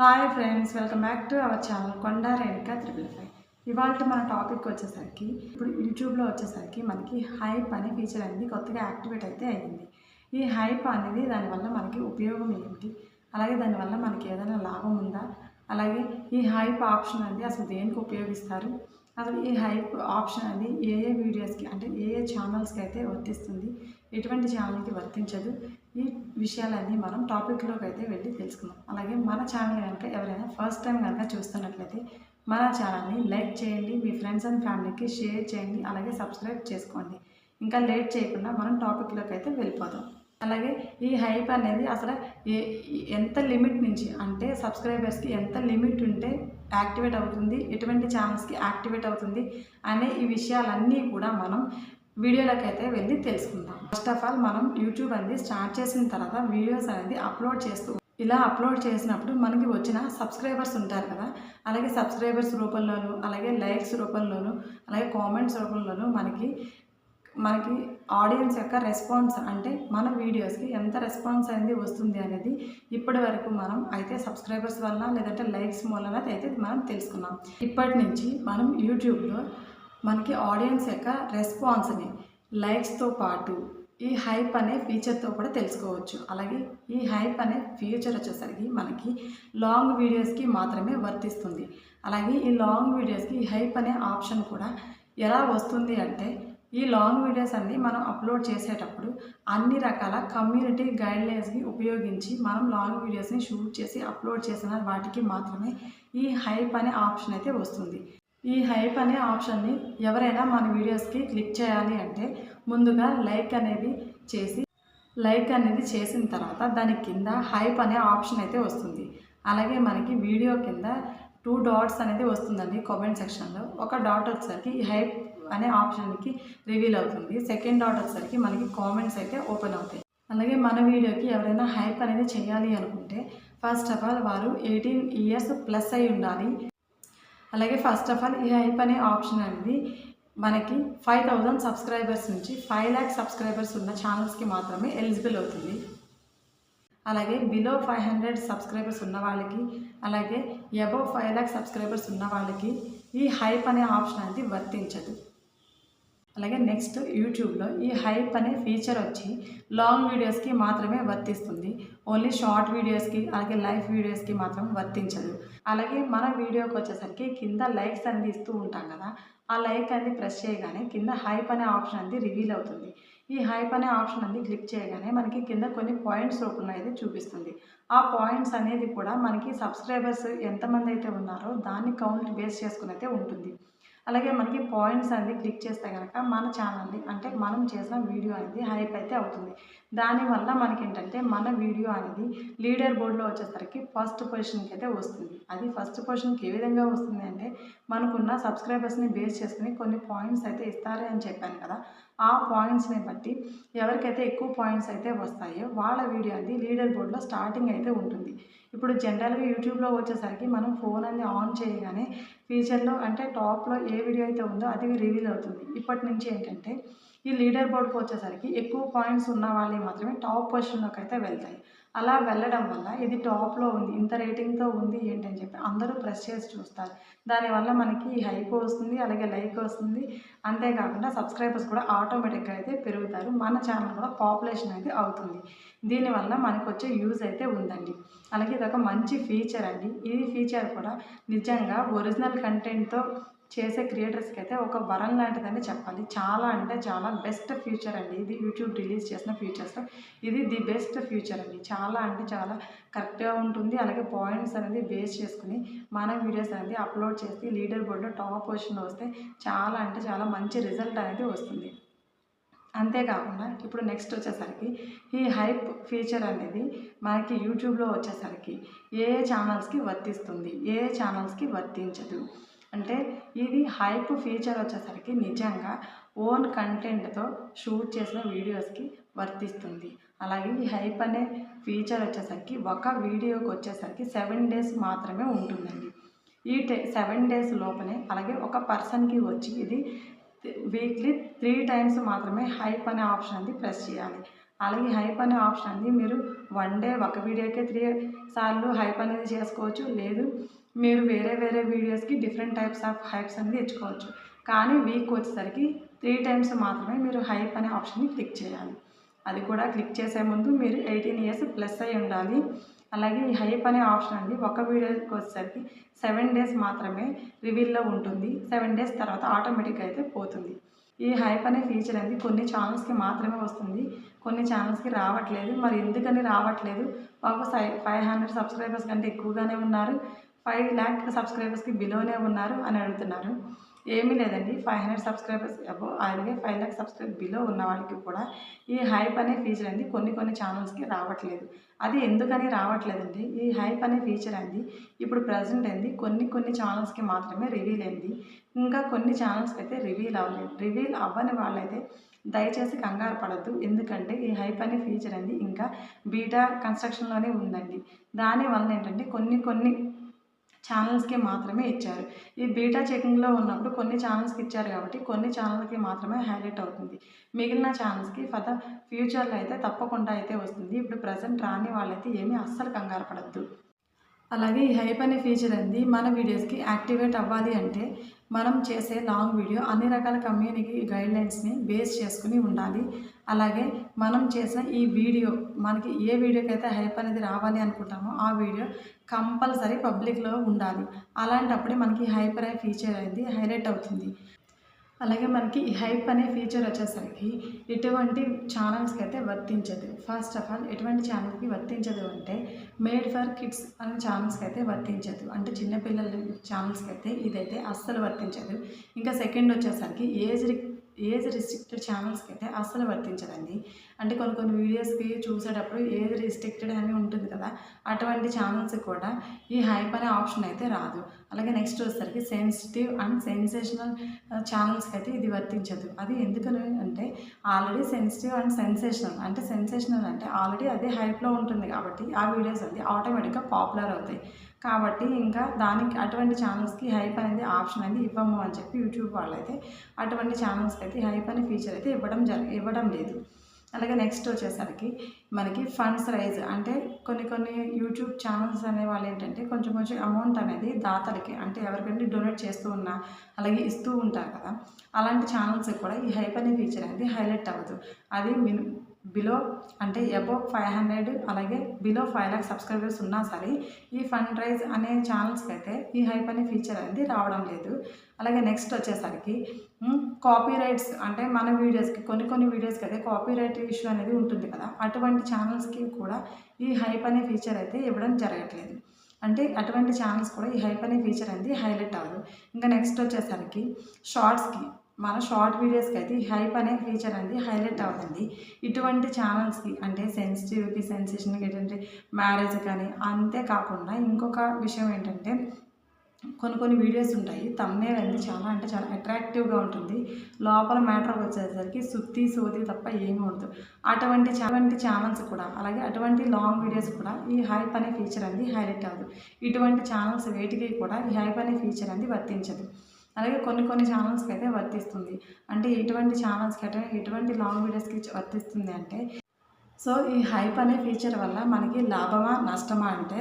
Hi friends welcome back to our channel Konda Renuka triple five. ఇవాళ మన topic వచ్చేసరికి ఇప్పుడు యూట్యూబ్లో వచ్చేసరికి మనకి హైప్ అనే ఫీచర్ అనేది కొత్తగా యాక్టివేట్ అయితే అయ్యింది ఈ హైప్ అనేది దానివల్ల మనకి ఉపయోగం ఏమిటి అలాగే దానివల్ల మనకి ఏదైనా లాభం ఉందా? అలాగే ఈ హైప్ ఆప్షన్ అనేది అసలు దేనికి ఉపయోగిస్తారు? అసలు ఈ హైప్ ఆప్షన్ అది ఏ ఏ వీడియోస్కి అంటే ఏ ఏ ఛానల్స్కి అయితే వర్తిస్తుంది ఎటువంటి ఛానల్కి వర్తించదు ఈ విషయాలన్నీ మనం టాపిక్లోకి అయితే వెళ్ళి తెలుసుకుందాం. అలాగే మన ఛానల్ కనుక ఎవరైనా ఫస్ట్ టైం కనుక చూస్తున్నట్లయితే మన ఛానల్ని లైక్ చేయండి మీ ఫ్రెండ్స్ అండ్ ఫ్యామిలీకి షేర్ చేయండి అలాగే సబ్స్క్రైబ్ చేసుకోండి. ఇంకా లేట్ చేయకుండా మనం టాపిక్లోకి అయితే వెళ్ళిపోదాం. అలాగే ఈ హైప్ అనేది అసలు ఎంత లిమిట్ నుంచి అంటే సబ్స్క్రైబర్స్కి ఎంత లిమిట్ ఉంటే యాక్టివేట్ అవుతుంది ఎటువంటి ఛానల్స్కి యాక్టివేట్ అవుతుంది అనే ఈ విషయాలన్నీ కూడా మనం వీడియోలోకి అయితే వెళ్ళి తెలుసుకుందాం. ఫస్ట్ ఆఫ్ ఆల్ మనం యూట్యూబ్ అనేది స్టార్ట్ చేసిన తర్వాత వీడియోస్ అనేది అప్లోడ్ చేస్తూ ఇలా అప్లోడ్ చేసినప్పుడు మనకి వచ్చిన సబ్స్క్రైబర్స్ ఉంటారు కదా అలాగే సబ్స్క్రైబర్స్ రూపంలోనూ అలాగే లైక్స్ రూపంలోనూ అలాగే కామెంట్స్ రూపంలోనూ మనకి మనకి ఆడియన్స్ యొక్క రెస్పాన్స్ అంటే మన వీడియోస్కి ఎంత రెస్పాన్స్ అనేది వస్తుంది అనేది ఇప్పటి వరకు మనం అయితే సబ్స్క్రైబర్స్ వలన లేదంటే లైక్స్ మూలన అయితే మనం తెలుసుకున్నాం. ఇప్పటి నుంచి మనం యూట్యూబ్లో మనకి ఆడియన్స్ యొక్క రెస్పాన్స్ని లైక్స్తో పాటు ఈ హైప్ అనే ఫీచర్తో కూడా తెలుసుకోవచ్చు. అలాగే ఈ హైప్ అనే ఫీచర్ వచ్చేసరికి మనకి లాంగ్ వీడియోస్కి మాత్రమే వర్తిస్తుంది. అలాగే ఈ లాంగ్ వీడియోస్కి ఈ హైప్ అనే ఆప్షన్ కూడా ఎలా వస్తుంది అంటే ఈ లాంగ్ వీడియోస్ అన్ని మనం అప్లోడ్ చేసేటప్పుడు అన్ని రకాల కమ్యూనిటీ గైడ్లైన్స్ని ఉపయోగించి మనం లాంగ్ వీడియోస్ని షూట్ చేసి అప్లోడ్ చేసిన వాటికి మాత్రమే ఈ హైప్ అనే ఆప్షన్ అయితే వస్తుంది. ఈ హైప్ అనే ఆప్షన్ని ఎవరైనా మన వీడియోస్కి క్లిక్ చేయాలి అంటే ముందుగా లైక్ అనేది చేసి లైక్ అనేది చేసిన తర్వాత దాని కింద హైప్ అనే ఆప్షన్ అయితే వస్తుంది. అలాగే మనకి వీడియో కింద టూ డాట్స్ అనేది వస్తుందండి కామెంట్ సెక్షన్లో ఒక డాట్ వచ్చేసరికి ఈ హైప్ అనే ఆప్షన్కి రివీల్ అవుతుంది. సెకండ్ డాట్ వచ్చేసరికి మనకి కామెంట్స్ అయితే ఓపెన్ అవుతాయి. అలాగే మన వీడియోకి ఎవరైనా హైప్ అనేది చేయాలి అనుకుంటే ఫస్ట్ ఆఫ్ ఆల్ వారు ఎయిటీన్ ఇయర్స్ ప్లస్ అయి ఉండాలి. అలాగే ఫస్ట్ ఆఫ్ ఆల్ ఈ హైప్ అనే ఆప్షన్ అనేది మనకి ఫైవ్ థౌజండ్ సబ్స్క్రైబర్స్ నుంచి ఫైవ్ ల్యాక్ సబ్స్క్రైబర్స్ ఉన్న ఛానల్స్కి మాత్రమే ఎలిజిబుల్ అవుతుంది. అలాగే బిలో ఫైవ్ హండ్రెడ్ సబ్స్క్రైబర్స్ ఉన్న వాళ్ళకి అలాగే అబవ్ ఫైవ్ ల్యాక్ సబ్స్క్రైబర్స్ ఉన్న వాళ్ళకి ఈ హైప్ అనే ఆప్షన్ అనేది వర్తించదు. అలాగే నెక్స్ట్ యూట్యూబ్లో ఈ హైప్ అనే ఫీచర్ వచ్చి లాంగ్ వీడియోస్కి మాత్రమే వర్తిస్తుంది. ఓన్లీ షార్ట్ వీడియోస్కి అలాగే లైవ్ వీడియోస్కి మాత్రం వర్తించదు. అలాగే మన వీడియోకి వచ్చేసరికి కింద లైక్స్ అనేది ఇస్తూ ఉంటాం కదా ఆ లైక్ అనేది ప్రెస్ చేయగానే కింద హైప్ అనే ఆప్షన్ అనేది రివీల్ అవుతుంది. ఈ హైప్ అనే ఆప్షన్ అనేది క్లిక్ చేయగానే మనకి కింద కొన్ని పాయింట్స్ రూపంలో అయితే చూపిస్తుంది. ఆ పాయింట్స్ అనేది కూడా మనకి సబ్స్క్రైబర్స్ ఎంతమంది అయితే ఉన్నారో దాన్ని కౌంట్ బేస్ చేసుకుని అయితే ఉంటుంది. అలాగే మనకి పాయింట్స్ అనేది క్లిక్ చేస్తే కనుక మన ఛానల్ని అంటే మనం చేసిన వీడియో అనేది హైప్ అయితే అవుతుంది. దానివల్ల మనకి ఏంటంటే మన వీడియో అనేది లీడర్ బోర్డులో వచ్చేసరికి ఫస్ట్ పొజిషన్కి అయితే వస్తుంది. అది ఫస్ట్ పొజిషన్కి ఏ విధంగా వస్తుంది అంటే మనకున్న సబ్స్క్రైబర్స్ని బేస్ చేసుకుని కొన్ని పాయింట్స్ అయితే ఇస్తారు అని చెప్పాను కదా ఆ పాయింట్స్ని బట్టి ఎవరికైతే ఎక్కువ పాయింట్స్ అయితే వస్తాయో వాళ్ళ వీడియో అనేది లీడర్ బోర్డులో స్టార్టింగ్ అయితే ఉంటుంది. ఇప్పుడు జనరల్గా యూట్యూబ్లో వచ్చేసరికి మనం ఫోన్ అనేది ఆన్ చేయగానే ఫీచర్లో అంటే టాప్లో ఏ వీడియో అయితే ఉందో అది రివీల్ అవుతుంది. ఇప్పటి నుంచి ఏంటంటే ఈ లీడర్ బోర్డ్కి వచ్చేసరికి ఎక్కువ పాయింట్స్ ఉన్న వాళ్ళే మాత్రమే టాప్ పొజిషన్లోకి అయితే వెళ్తాయి. అలా వెళ్ళడం వల్ల ఇది టాప్లో ఉంది ఇంత రేటింగ్తో ఉంది ఏంటని చెప్పి అందరూ ప్రెస్ చేసి చూస్తారు. దానివల్ల మనకి హైక్ వస్తుంది అలాగే లైక్ వస్తుంది. అంతేకాకుండా సబ్స్క్రైబర్స్ కూడా ఆటోమేటిక్గా అయితే పెరుగుతారు. మన ఛానల్ కూడా పాపులేషన్ అయితే అవుతుంది. దీనివల్ల మనకు వచ్చే యూజ్ అయితే ఉందండి. అలాగే ఇది ఒక మంచి ఫీచర్ అండి. ఈ ఫీచర్ కూడా నిజంగా ఒరిజినల్ కంటెంట్తో చేసే క్రియేటర్స్కి అయితే ఒక వరం లాంటిదని చెప్పాలి. చాలా అంటే చాలా బెస్ట్ ఫ్యూచర్ అండి. ఇది యూట్యూబ్ రిలీజ్ చేసిన ఫ్యూచర్స్. ఇది ది బెస్ట్ ఫ్యూచర్ అండి. చాలా అంటే చాలా కరెక్ట్గా ఉంటుంది. అలాగే పాయింట్స్ అనేది బేస్ చేసుకుని మన వీడియోస్ అనేది అప్లోడ్ చేసి లీడర్ బోర్డులో టాప్ పొజిషన్లో వస్తే చాలా అంటే చాలా మంచి రిజల్ట్ అనేది వస్తుంది. అంతేకాకుండా ఇప్పుడు నెక్స్ట్ వచ్చేసరికి ఈ హైప్ ఫీచర్ అనేది మనకి యూట్యూబ్లో వచ్చేసరికి ఏ ఏ ఛానల్స్కి వర్తిస్తుంది? ఏ ఏ ఛానల్స్కి వర్తించదు? అంటే ఇది హైప్ ఫీచర్ వచ్చేసరికి నిజంగా ఓన్ కంటెంట్తో షూట్ చేసిన వీడియోస్కి వర్తిస్తుంది. అలాగే ఈ హైప్ అనే ఫీచర్ వచ్చేసరికి ఒక వీడియోకి వచ్చేసరికి సెవెన్ డేస్ మాత్రమే ఉంటుందండి. ఈ టే సెవెన్ డేస్ లోపలే అలాగే ఒక పర్సన్కి వచ్చి ఇది వీక్లీ త్రీ టైమ్స్ మాత్రమే హైప్ అనే ఆప్షన్ అది ప్రెస్ చేయాలి. అలాగే హైప్ అనే ఆప్షన్ అనేది మీరు వన్ డే ఒక వీడియోకే త్రీ సార్లు హైప్ అనేది చేసుకోవచ్చు. లేదు మీరు వేరే వేరే వీడియోస్కి డిఫరెంట్ టైప్స్ ఆఫ్ హైప్స్ అనేది తెచ్చుకోవచ్చు. కానీ వీక్ వచ్చేసరికి త్రీ టైమ్స్ మాత్రమే మీరు హైప్ అనే ఆప్షన్ని క్లిక్ చేయాలి. అది కూడా క్లిక్ చేసే ముందు మీరు ఎయిటీన్ ఇయర్స్ ప్లస్ అయి ఉండాలి. అలాగే ఈ హైప్ అనే ఆప్షన్ అండి ఒక వీడియోకి వచ్చేసరికి సెవెన్ డేస్ మాత్రమే రివీల్లో ఉంటుంది. సెవెన్ డేస్ తర్వాత ఆటోమేటిక్గా అయితే పోతుంది. ఈ హైప్ అనే ఫీచర్ అనేది కొన్ని ఛానల్స్కి మాత్రమే వస్తుంది. కొన్ని ఛానల్స్కి రావట్లేదు. మరి ఎందుకని రావట్లేదు? ఒక సై ఫైవ్ హండ్రెడ్ సబ్స్క్రైబర్స్ కంటే ఎక్కువగానే ఉన్నారు. ఫైవ్ ల్యాక్ సబ్స్క్రైబర్స్కి బిలోనే ఉన్నారు అని అడుగుతున్నారు. ఏమీ లేదండి. ఫైవ్ హండ్రెడ్ సబ్స్క్రైబర్స్ అబో అలాగే ఫైవ్ ల్యాక్ సబ్స్క్రైబ్ బిలో ఉన్న వాళ్ళకి కూడా ఈ హైప్ అనే ఫీచర్ అనేది కొన్ని కొన్ని ఛానల్స్కి రావట్లేదు. అది ఎందుకని రావట్లేదండి? ఈ హైప్ అనే ఫీచర్ అండి ఇప్పుడు ప్రజెంట్ అయింది కొన్ని కొన్ని ఛానల్స్కి మాత్రమే రివీల్ అయింది. ఇంకా కొన్ని ఛానల్స్కి అయితే రివీల్ అవ్వలేదు. రివీల్ అవ్వని వాళ్ళైతే దయచేసి కంగారు పడద్దు. ఎందుకంటే ఈ హైప్ అనే ఫీచర్ అనేది ఇంకా బీటా కన్స్ట్రక్షన్లోనే ఉందండి. దానివల్ల ఏంటంటే కొన్ని కొన్ని ఛానల్స్కి మాత్రమే ఇచ్చారు. ఈ బీటా చెకింగ్లో ఉన్నప్పుడు కొన్ని ఛానల్స్కి ఇచ్చారు కాబట్టి కొన్ని ఛానల్కి మాత్రమే హైలైట్ అవుతుంది. మిగిలిన ఛానల్స్కి ఫర్ ఫ్యూచర్లో అయితే తప్పకుండా అయితే వస్తుంది. ఇప్పుడు ప్రజెంట్ రాని వాళ్ళైతే ఏమీ అస్సలు కంగారు పడద్దు. అలాగే ఈ హైప్ అనే ఫీచర్ అనేది మన వీడియోస్కి యాక్టివేట్ అవ్వాలి అంటే మనం చేసే లాంగ్ వీడియో అన్ని రకాల కమ్యూనిటీ గైడ్లైన్స్ని బేస్ చేసుకుని ఉండాలి. అలాగే మనం చేసిన ఈ వీడియో మనకి ఏ వీడియోకి అయితే హైప్ అనేది రావాలి అనుకుంటామో ఆ వీడియో కంపల్సరీ పబ్లిక్లో ఉండాలి. అలాంటప్పుడే మనకి హైపర్ అనే ఫీచర్ అనేది హైలైట్ అవుతుంది. అలాగే మనకి హైప్ అనే ఫీచర్ వచ్చేసరికి ఎటువంటి ఛానల్స్కి అయితే వర్తించదు. ఫస్ట్ ఆఫ్ ఆల్ ఎటువంటి ఛానల్కి వర్తించదు అంటే మేడ్ ఫర్ కిడ్స్ అనే ఛానల్స్కి అయితే వర్తించదు. అంటే చిన్నపిల్లల ఛానల్స్కి అయితే ఇదైతే అస్సలు వర్తించదు. ఇంకా సెకండ్ వచ్చేసరికి ఏజ్ ఏజ్ రిస్ట్రిక్టెడ్ ఛానల్స్కి అయితే అస్సలు వర్తించదండి. అంటే కొన్ని కొన్ని వీడియోస్కి చూసేటప్పుడు ఏజ్ రిస్ట్రిక్టెడ్ అని ఉంటుంది కదా అటువంటి ఛానల్స్ కూడా ఈ హైప్ అనే ఆప్షన్ అయితే రాదు. అలాగే నెక్స్ట్ వచ్చేసరికి సెన్సిటివ్ అండ్ సెన్సేషనల్ ఛానల్స్కి అయితే ఇది వర్తించదు. అది ఎందుకని అంటే ఆల్రెడీ సెన్సిటివ్ అండ్ సెన్సేషనల్ అంటే సెన్సేషనల్ అంటే ఆల్రెడీ అదే హైప్లో ఉంటుంది కాబట్టి ఆ వీడియోస్ అనేది ఆటోమేటిక్గా పాపులర్ అవుతాయి. కాబట్టి ఇంకా దానికి అటువంటి ఛానల్స్కి హైప్ అనేది ఆప్షన్ అనేది ఇవ్వము అని చెప్పి యూట్యూబ్ వాళ్ళైతే అటువంటి ఛానల్స్కి అయితే హైప్ అనే ఫీచర్ అయితే ఇవ్వడం జరి ఇవ్వడం లేదు. అలాగే నెక్స్ట్ వచ్చేసరికి మనకి ఫండ్స్ రైజ్ అంటే కొన్ని కొన్ని యూట్యూబ్ ఛానల్స్ అనే వాళ్ళు ఏంటంటే కొంచెం కొంచెం అమౌంట్ అనేది దాతలకి అంటే ఎవరికంటే డొనేట్ చేస్తూ ఉన్నా అలాగే ఇస్తూ ఉంటారు కదా. అలాంటి ఛానల్స్ కూడా ఈ హైప్ అనే ఫీచర్ అనేది హైలైట్ అవ్వదు. అది మిన్ బిలో అంటే అబోవ్ ఫైవ్ హండ్రెడ్ అలాగే బిలో ఫైవ్ ల్యాక్ సబ్స్క్రైబర్స్ ఉన్నా సరే ఈ ఫండ్ రైజ్ అనే ఛానల్స్కి అయితే ఈ హైప్ అనే ఫీచర్ అనేది రావడం లేదు. అలాగే నెక్స్ట్ వచ్చేసరికి కాపీ రైట్స్ అంటే మన వీడియోస్కి కొన్ని కొన్ని వీడియోస్కి అయితే కాపీ రైట్ ఇష్యూ అనేది ఉంటుంది కదా అటువంటి ఛానల్స్కి కూడా ఈ హైప్ అనే ఫీచర్ అయితే ఇవ్వడం జరగట్లేదు. అంటే అటువంటి ఛానల్స్ కూడా ఈ హైప్ అనే ఫీచర్ అనేది హైలైట్ అవ్వదు. ఇంకా నెక్స్ట్ వచ్చేసరికి షార్ట్స్కి మన షార్ట్ వీడియోస్కి అయితే ఈ హైప్ అనే ఫీచర్ అనేది హైలైట్ అవుతుంది. ఇటువంటి ఛానల్స్కి అంటే సెన్సిటివ్కి సెన్సేషన్కి ఏంటంటే మ్యారేజ్ కానీ అంతేకాకుండా ఇంకొక విషయం ఏంటంటే కొన్ని కొన్ని వీడియోస్ ఉంటాయి. తమ్మే అనేది చాలా అంటే చాలా అట్రాక్టివ్గా ఉంటుంది. లోపల మ్యాటర్ వచ్చేసరికి సుత్తి సోది తప్ప ఏమీ ఉండదు. అటువంటి అటువంటి ఛానల్స్ కూడా అలాగే అటువంటి లాంగ్ వీడియోస్ కూడా ఈ హైప్ అనే ఫీచర్ అనేది హైలైట్ అవ్వదు. ఇటువంటి ఛానల్స్ వేటికి కూడా ఈ హైప్ అనే ఫీచర్ అనేది వర్తించదు. అలాగే కొన్ని కొన్ని ఛానల్స్కి అయితే వర్తిస్తుంది. అంటే ఎటువంటి ఛానల్స్కి అయితే ఎటువంటి లాంగ్ వీడియోస్కి వర్తిస్తుంది అంటే సో ఈ హైప్ అనే ఫీచర్ వల్ల మనకి లాభమా నష్టమా అంటే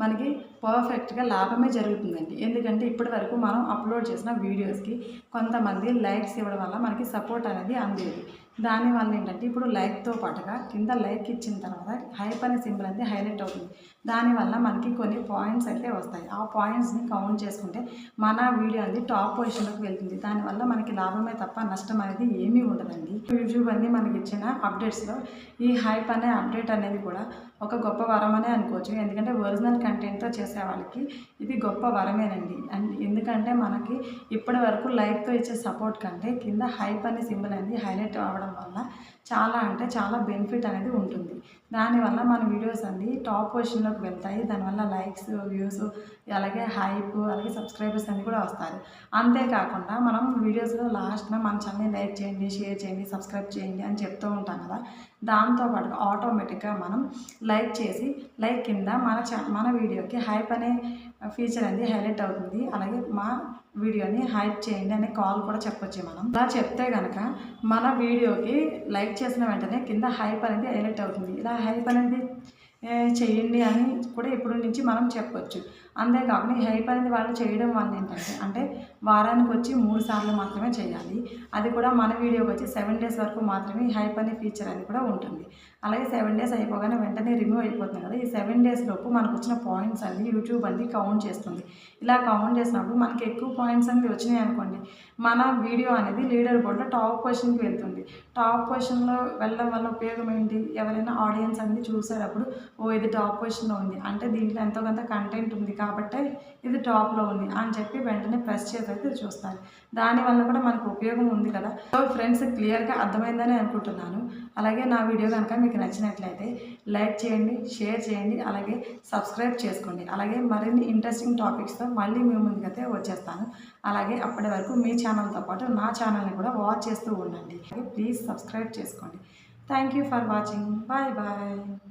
మనకి పర్ఫెక్ట్గా లాభమే జరుగుతుందండి. ఎందుకంటే ఇప్పటి వరకు మనం అప్లోడ్ చేసిన వీడియోస్కి కొంతమంది లైక్స్ ఇవ్వడం వల్ల మనకి సపోర్ట్ అనేది అందేది. దానివల్ల ఏంటంటే ఇప్పుడు లైక్తో పాటుగా కింద లైక్ ఇచ్చిన తర్వాత హైప్ అనే సింబల్ అయితే హైలైట్ అవుతుంది. దానివల్ల మనకి కొన్ని పాయింట్స్ అయితే వస్తాయి. ఆ పాయింట్స్ని కౌంట్ చేసుకుంటే మన వీడియో అనేది టాప్ పొజిషన్లోకి వెళ్తుంది. దానివల్ల మనకి లాభమే తప్ప నష్టం అనేది ఏమీ ఉండదండి. యూట్యూబ్ అన్ని మనకి ఇచ్చిన అప్డేట్స్లో ఈ హైప్ అనే అప్డేట్ అనేది కూడా ఒక గొప్ప వరం అనే అనుకోవచ్చు. ఎందుకంటే ఒరిజినల్ కంటెంట్తో చేసే వాళ్ళకి ఇది గొప్ప వరమేనండి. అండ్ ఎందుకంటే మనకి ఇప్పటి వరకు లైక్తో ఇచ్చే సపోర్ట్ కంటే కింద హైప్ అనే సింబల్ అనేది హైలైట్ అవ్వడం వల్ల చాలా అంటే చాలా బెనిఫిట్ అనేది ఉంటుంది. దానివల్ల మన వీడియోస్ అన్ని టాప్ పొజిషన్లోకి వెళ్తాయి. దానివల్ల లైక్స్ వ్యూస్ అలాగే హైప్ అలాగే సబ్స్క్రైబర్స్ అన్నీ కూడా వస్తారు అంతేకాకుండా మనం వీడియోస్లో లాస్ట్న మన ఛానల్ని లైక్ చేయండి షేర్ చేయండి సబ్స్క్రైబ్ చేయండి అని చెప్తూ ఉంటాం కదా. దాంతోపాటు ఆటోమేటిక్గా మనం లైక్ చేసి లైక్ కింద మన ఛా మన వీడియోకి హైప్ అనే ఫీచర్ అనేది హైలైట్ అవుతుంది. అలాగే మా వీడియోని హైప్ చేయండి అనే కాల్ కూడా చెప్పొచ్చు మనం. అలా చెప్తే కనుక మన వీడియోకి లైక్ చేసిన వెంటనే కింద హైప్ అనేది హైలైట్ అవుతుంది. ఇలా హైప్ అనేది చేయండి అని కూడా ఇప్పుడు నుంచి మనం చెప్పొచ్చు. అంతేకాకుండా ఈ హైప్ అనేది వాళ్ళు చేయడం వల్ల ఏంటంటే అంటే వారానికి వచ్చి మూడు సార్లు మాత్రమే చేయాలి. అది కూడా మన వీడియోకి వచ్చి సెవెన్ డేస్ వరకు మాత్రమే ఈ హైప్ అనే ఫీచర్ అది కూడా ఉంటుంది. అలాగే సెవెన్ డేస్ అయిపోగానే వెంటనే రిమూవ్ అయిపోతుంది కదా ఈ సెవెన్ డేస్ లోపు మనకు వచ్చిన పాయింట్స్ అన్ని యూట్యూబ్ అనేది కౌంట్ చేస్తుంది. ఇలా కౌంట్ చేసినప్పుడు మనకి ఎక్కువ పాయింట్స్ అనేది వచ్చినాయి అనుకోండి మన వీడియో అనేది లీడర్ బోర్డ్లో టాప్ పొజిషన్కి వెళ్తుంది. టాప్ పొజిషన్లో వెళ్ళడం వల్ల ఉపయోగం ఏంటి? ఎవరైనా ఆడియన్స్ అనేది చూసేటప్పుడు ఓ ఇది టాప్ పొజిషన్లో ఉంది. అంటే దీంట్లో ఎంతో కొంత కంటెంట్ ఉంది కాబట్టి ఇది టాప్లో ఉంది. అని చెప్పి వెంటనే ప్రెస్ చేసి అయితే చూస్తారు. దానివల్ల కూడా మనకు ఉపయోగం ఉంది కదా. సో ఫ్రెండ్స్ క్లియర్గా అర్థమైందని అనుకుంటున్నాను. అలాగే నా వీడియో కనుక మీకు నచ్చినట్లయితే లైక్ చేయండి షేర్ చేయండి అలాగే సబ్స్క్రైబ్ చేసుకోండి. అలాగే మరిన్ని ఇంట్రెస్టింగ్ టాపిక్స్తో మళ్ళీ మీ ముందుకైతే వచ్చేస్తాను. అలాగే అప్పటి వరకు మీ ఛానల్తో పాటు నా ఛానల్ని కూడా వాచ్ చేస్తూ ఉండండి. ప్లీజ్ సబ్స్క్రైబ్ చేసుకోండి. Thank you for watching bye bye